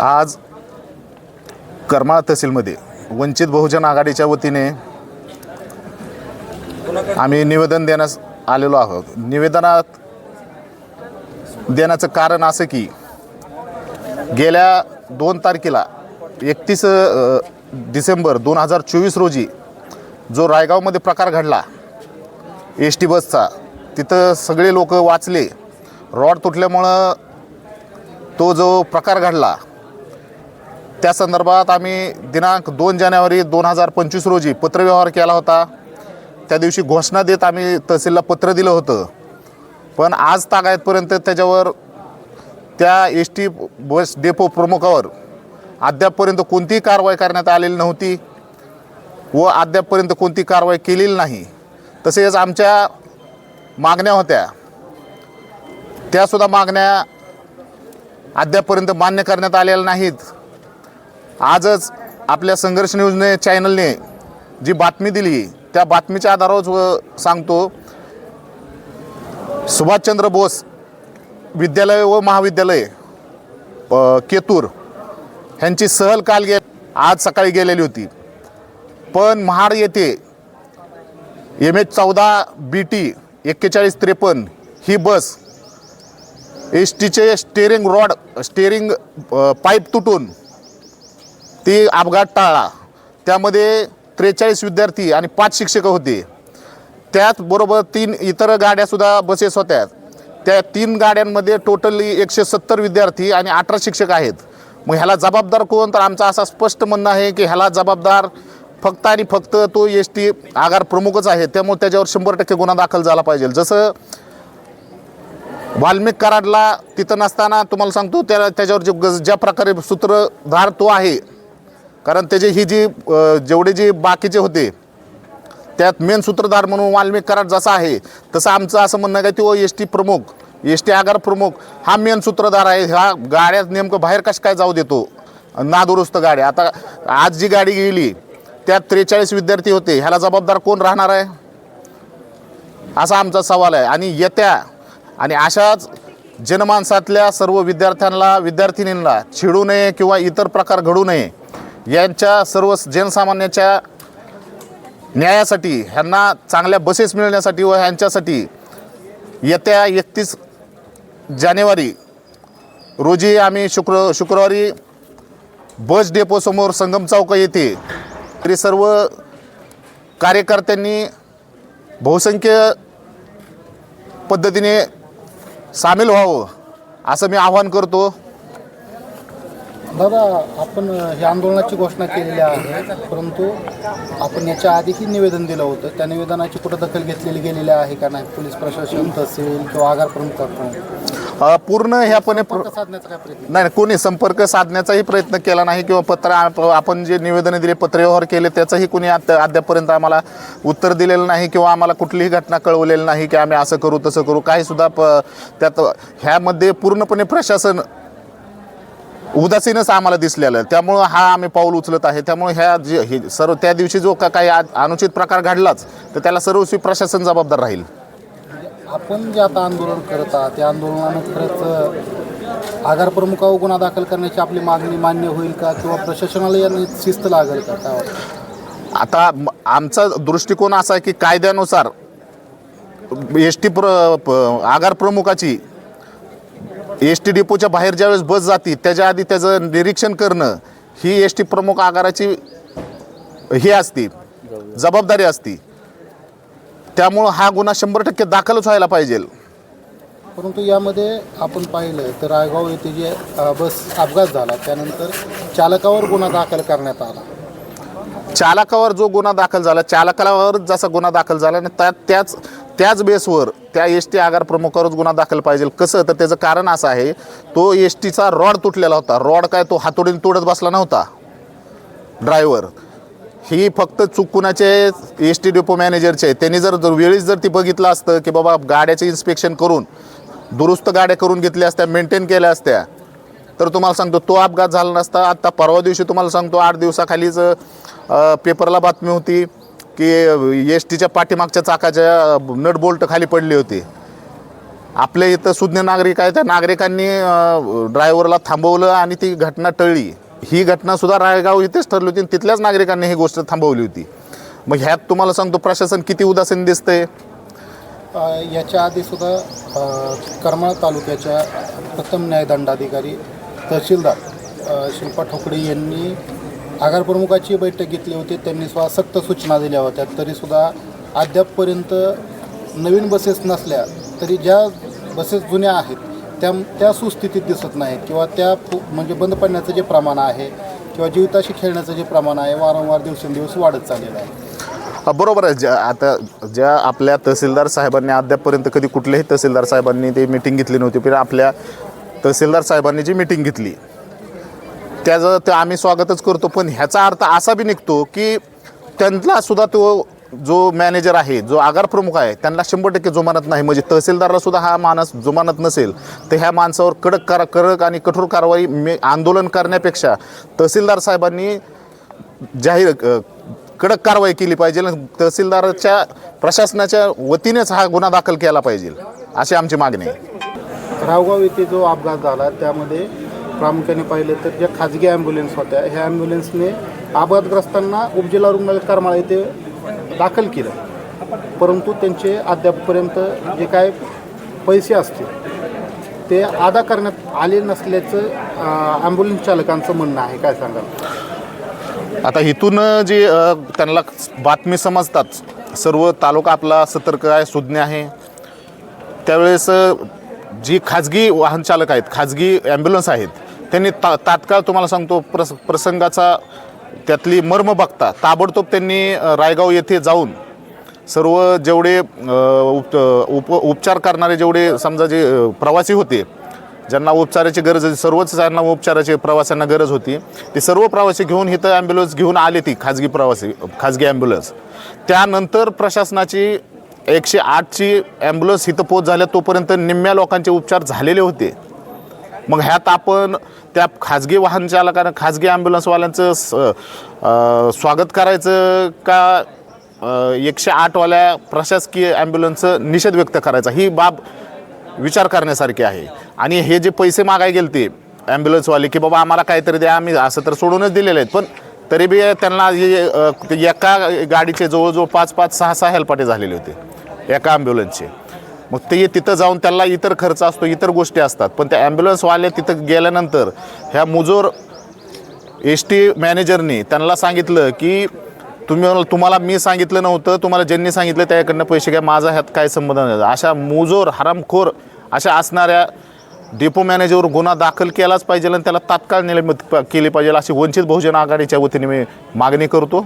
आज करमाळा तहसीलमध्ये वंचित बहुजन आघाडीच्या वतीने आम्ही निवेदन देण्यास आलेलो आहोत. निवेदनात देण्याचं कारण असं की गेल्या दोन तारखेला एकतीस डिसेंबर दोन हजार चोवीस रोजी जो रायगावमध्ये प्रकार घडला एस टी बसचा तिथं सगळे लोक वाचले. रॉड तुटल्यामुळं तो जो प्रकार घडला त्या संदर्भात आम्ही दिनांक दोन जानेवारी दोन हजार पंचवीस रोजी पत्रव्यवहार केला होता. त्या दिवशी घोषणा देत आम्ही तहसीलला पत्र दिलं होतं. पण आज तागायतपर्यंत त्याच्यावर त्या एस टी बस डेपो प्रमुखावर अद्यापपर्यंत कोणतीही कारवाई करण्यात आलेली नव्हती व अद्यापपर्यंत कोणती कारवाई केलेली नाही. तसेच आमच्या मागण्या होत्या. त्यासुद्धा मागण्या अद्यापपर्यंत मान्य करण्यात आलेल्या नाहीत. आजच आपल्या संघर्ष न्यूज चॅनलने जी बातमी दिली त्या बातमीच्या आधारावर व सांगतो सुभाषचंद्र बोस विद्यालय व महाविद्यालय केतूर ह्यांची सहल काल गे आज सकाळी गेलेली होती. पण महाड येथे एम एच चौदा बी टी एक्केचाळीस त्रेपन्न ही बस एस टीचे स्टेरिंग रॉड स्टेरिंग पाईप तुटून ती अपघात टाळला. त्यामध्ये त्रेचाळीस विद्यार्थी आणि पाच शिक्षक होते. त्याचबरोबर तीन इतर गाड्यासुद्धा बसेस होत्या. त्या तीन गाड्यांमध्ये टोटली एकशे सत्तर विद्यार्थी आणि अठरा शिक्षक आहेत. मग ह्याला जबाबदार कोण? तर आमचं असा स्पष्ट म्हणणं आहे की ह्याला जबाबदार फक्त आणि फक्त तो एस टी आगार प्रमुखच आहे. त्यामुळे त्याच्यावर शंभर टक्के गुन्हा दाखल झाला पाहिजे. जसं वाल्मिक कराडला तिथं नसताना तुम्हाला सांगतो त्या त्याच्यावर जे ज्या प्रकारे सूत्रधार तो आहे कारण त्याची ही जी जेवढे जे बाकीचे होते त्यात मेन सूत्रधार म्हणून वाल्मिक कराड जसा आहे तसं आमचं असं म्हणणं काय तो एस टी प्रमुख एस टी आगार प्रमुख हा मेन सूत्रधार आहे. ह्या गाड्यात नेमकं बाहेर कसं काय जाऊ देतो? नादुरुस्त गाड्या आता आज जी गाडी गेली त्यात त्रेचाळीस विद्यार्थी होते. ह्याला जबाबदार कोण राहणार आहे? असा आमचा सवाल आहे. आणि येत्या आणि अशाच जनमानसातल्या सर्व विद्यार्थ्यांना विद्यार्थिनींना छिडू नये किंवा इतर प्रकार घडू नये यांच्या सर्व जनसामान्याच्या न्यायासाठी ह्यांना चांगल्या बसेस मिळण्यासाठी व ह्यांच्यासाठी येत्या एकतीस जानेवारी रोजी आम्ही शुक्र शुक्रवारी बस डेपोसमोर संगम चौक येथे तरी सर्व कार्यकर्त्यांनी बहुसंख्य पद्धतीने सामील व्हावं असं मी आवाहन करतो. दादा आपण ह्या आंदोलनाची घोषणा केलेली आहे परंतु आपण याच्या आधीही निवेदन दिलं होतं. त्या निवेदनाची कुठं दखल घेतलेली गेलेली आहे का नाही? पोलीस प्रशासन तहसील किंवा आगार प्रमुखाकडून अ, पूर्ण ह्यापणे प्र संपर्क साधण्याचा काय प्रयत्न? नाही कोणी संपर्क साधण्याचाही प्रयत्न केला नाही किंवा पत्र आप- आपण जे निवेदनं दिले पत्रव्यवहार केले त्याचंही कोणी अद्यापर्यंत आम्हाला उत्तर दिलेलं नाही किंवा आम्हाला कुठलीही घटना कळवलेली नाही की आम्ही असं करू तसं करू. काही सुद्धा प त्यात ह्यामध्ये पूर्णपणे प्रशासन उदासीनच आम्हाला दिसलेलं आहे. त्यामुळं हा आम्ही पाऊल उचलत आहे. त्यामुळे ह्या जे हे सर्व त्या दिवशी जो का काही अनुचित प्रकार घडलाच तर त्याला सर्वस्वी प्रशासन जबाबदार राहील. आपण जे आता आंदोलन करत आहात त्या आंदोलनानं खरंच आगार प्रमुखावर गुन्हा दाखल करण्याची आपली मागणी मान्य होईल का? किंवा प्रशासनाला यांनी शिस्त लागेल का? काय आता आमचा दृष्टिकोन असा आहे की कायद्यानुसार एस टी प्र आगार प्रमुखाची एस टी डिपोच्या बाहेर ज्यावेळेस बस जाते त्याच्या आधी त्याचं निरीक्षण करणं ही एस टी प्रमुख आगाराची ही असती जबाबदारी असती. त्यामुळं हा गुन्हा शंभर टक्के दाखलच व्हायला पाहिजे. परंतु यामध्ये आपण पाहिलं तर रायगाव येथे जे अ, बस अपघात झाला त्यानंतर चालकावर गुन्हा दाखल करण्यात आला. चालकावर जो गुन्हा दाखल झाला चालकावर जसा गुन्हा दाखल झाला आणि त्या त्याच त्याच बेसवर त्या एस टी आगार प्रमुखावरच गुन्हा दाखल पाहिजे. कसं? तर त्याचं कारण असं आहे तो एस टीचा रॉड तुटलेला होता. रॉड काय? तो हातोडीने तोडत बसला नव्हता. ड्रायव्हर. ही फक्त चुकुनाचे एस टी डेपो मॅनेजरचे त्यांनी जर जर वेळीच जर ती बघितलं असतं की बाबा गाड्याचे इन्स्पेक्शन करून दुरुस्त गाड्या करून घेतल्या असत्या मेंटेन केल्या असत्या तर तुम्हाला सांगतो तो अपघात झाला नसता. आत्ता परवा दिवशी तुम्हाला सांगतो आठ दिवसाखालीच पेपरला बातमी होती. की एस टीच्या पाठीमागच्या चाकाच्या नट बोल्ट खाली पडली होती. आपल्या इथं सुज्ञ नागरिक आहे त्या नागरिकांनी ड्रायव्हरला थांबवलं आणि ती घटना टळली. ही घटना सुद्धा रायगाव इथेच ठरली होती आणि तिथल्याच नागरिकांनी ही गोष्ट थांबवली होती. मग ह्यात तुम्हाला सांगतो प्रशासन किती उदासीन दिसतंय? याच्या आधीसुद्धा सुद्धा करमाळ तालुक्याच्या प्रथम न्यायदंडाधिकारी तहसीलदार शिल्पा ठोकडे यांनी आगारप्रमुखाची बैठक घेतली होती त्यांनी सुद्धा सक्त सूचना दिल्या होत्या. तरीसुद्धा अद्यापपर्यंत नवीन बसेस नसल्या तरी ज्या बसेस जुन्या आहेत त्या त्या सुस्थितीत दिसत नाहीत किंवा त्या म्हणजे बंद पडण्याचं जे प्रमाण आहे किंवा जीविताशी खेळण्याचं जे प्रमाण आहे वारंवार दिवसेंदिवस वाढत चाललेलं आहे. बरोबर आहे. ज्या आता ज्या आपल्या तहसीलदार साहेबांनी अद्यापपर्यंत कधी कुठल्याही तहसीलदार साहेबांनी ते मिटिंग घेतली नव्हती पण आपल्या तहसीलदार साहेबांनी जी मिटिंग घेतली त्याचं ते आम्ही स्वागतच करतो पण ह्याचा अर्थ असा बी निघतो की त्यांना सुद्धा तो जो मॅनेजर आहे जो आगार प्रमुख आहे त्यांना शंभर टक्के जुमानत नाही. म्हणजे तहसीलदारला सुद्धा हा माणूस जुमानत नसेल तर ह्या माणसावर कडक कार कडक आणि कठोर कारवाई मे आंदोलन करण्यापेक्षा तहसीलदार साहेबांनी जाहीर कडक कारवाई केली पाहिजे आणि तहसीलदाराच्या प्रशासनाच्या वतीनेच हा गुन्हा दाखल केला पाहिजे अशी आमची मागणी आहे. रावगाव येथे जो अपघात झाला त्यामध्ये प्रामुख्याने पाहिलं तर ज्या खाजगी ॲम्ब्युलन्स होत्या ह्या ॲम्ब्युलन्सने अपघातग्रस्तांना उपजिल्हा रुग्णालय करमाळा येथे दाखल केलं. परंतु त्यांचे अद्यापपर्यंत जे काय पैसे असतील ते अदा करण्यात आले नसल्याचं ॲम्ब्युलन्स चालकांचं म्हणणं आहे. काय सांगाल? आता इथून जे त्यांना बातमी समजतात सर्व तालुका आपला सतर्क आहे सुज्ञ आहे. त्यावेळेस जी खाजगी वाहन चालक आहेत खाजगी ॲम्ब्युलन्स आहेत त्यांनी ता तात्काळ तुम्हाला सांगतो प्रस प्रसंगाचा त्यातली मर्म बघता ताबडतोब त्यांनी रायगाव येथे जाऊन सर्व जेवढे उप उप उपचार करणारे जेवढे समजा जे प्रवासी होते ज्यांना उपचाराची गरज होती सर्वच ज्यांना उपचाराची प्रवाशांना गरज होती ते सर्व प्रवासी घेऊन इथं ॲम्ब्युलन्स घेऊन आले ती खाजगी प्रवासी खाजगी ॲम्ब्युलन्स त्यानंतर प्रशासनाची एकशे आठची ॲम्ब्युलन्स इथं पोच झाल्या तोपर्यंत निम्म्या लोकांचे उपचार झालेले होते. मग ह्यात आपण त्या खाजगी वाहन चालकानं खाजगी ॲम्ब्युलन्सवाल्यांचं स स्वागत करायचं का एकशे आठवाल्या प्रशासकीय ॲम्ब्युलन्सचं निषेध व्यक्त करायचा? ही बाब विचार करण्यासारखी आहे. आणि हे जे पैसे मागाय गेले ते ॲम्ब्युलन्सवाले की बाबा आम्हाला काहीतरी द्या आम्ही असं तर सोडूनच दिलेले आहेत. पण तरी बी त्यांना ते एका गाडीचे जवळजवळ पाच पाच सहा सहा हेल्पाटे झालेले होते एका ॲम्ब्युलन्सचे. मग ते तिथं जाऊन त्याला इतर खर्च असतो इतर गोष्टी असतात. पण त्या ॲम्ब्युलन्सवाल्या तिथं गेल्यानंतर ह्या मुजोर एस टी मॅनेजरनी त्यांना सांगितलं की तुम्ही तुम्हाला मी सांगितलं नव्हतं तुम्हाला ज्यांनी सांगितलं त्याकडनं पैसे घ्या माझा ह्यात काय संबंध नाही. अशा मुजोर हरामखोर अशा असणाऱ्या डेपो मॅनेजरवर गुन्हा दाखल केलाच पाहिजे आणि त्याला तात्काळ निलंबित केली पाहिजे अशी वंचित बहुजन आघाडीच्या वतीने मी मागणी करतो.